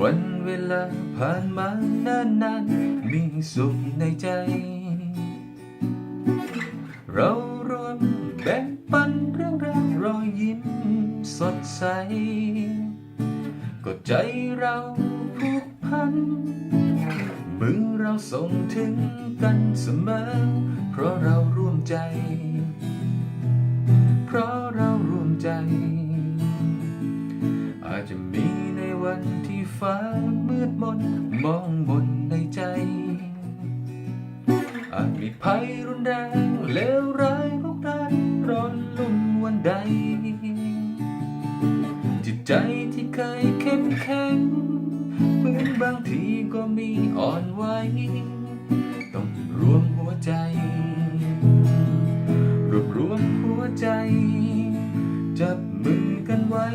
วันเวลาผ่านมานานนานๆมีสุขในใจ เรารวมแบ่งปันเรื่องราวรอยยิ้มสดใส ก็ใจเราผูกพัน มือเราส่งถึงกันเสมอ เพราะเราร่วมใจ ในวันที่ฟ้ามืดมนมองบนในใจ อาจมีภัยรุนแรงเลวร้ายรุกรานร้อนลุ่มวันใด จิตใจที่เคยเข้มแข็งเหมือนบางทีก็มีอ่อนไหวต้องรวมหัวใจ รวบรวมหัวใจ จับมือกันไว้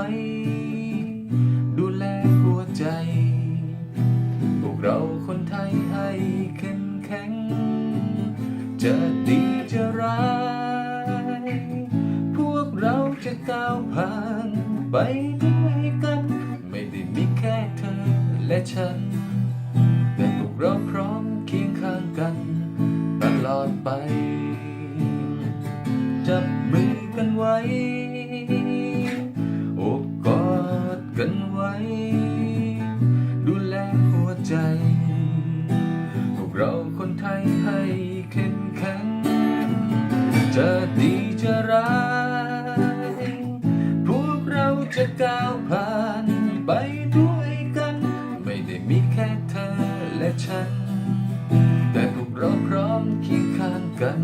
ว้ดูแลหัวใจ พวกเราคนไทยให้เข้มแข็ง จะดีจะร้าย พวกเราจะก้าวผ่านไปด้วยกัน ไม่ได้มีแค่เธอและฉัน แต่พวกเราพร้อมเคียงข้างกันตลอดไป จับมือกันไว้ ดูแลหัวใจ พวกเราคนไทยให้เข้มแข็ง จะดีจะร้าย พวกเราจะก้าวผ่านไปด้วยกัน ไม่ได้มีแค่เธอและฉัน แต่พวกเราพร้อมเคียงข้างกัน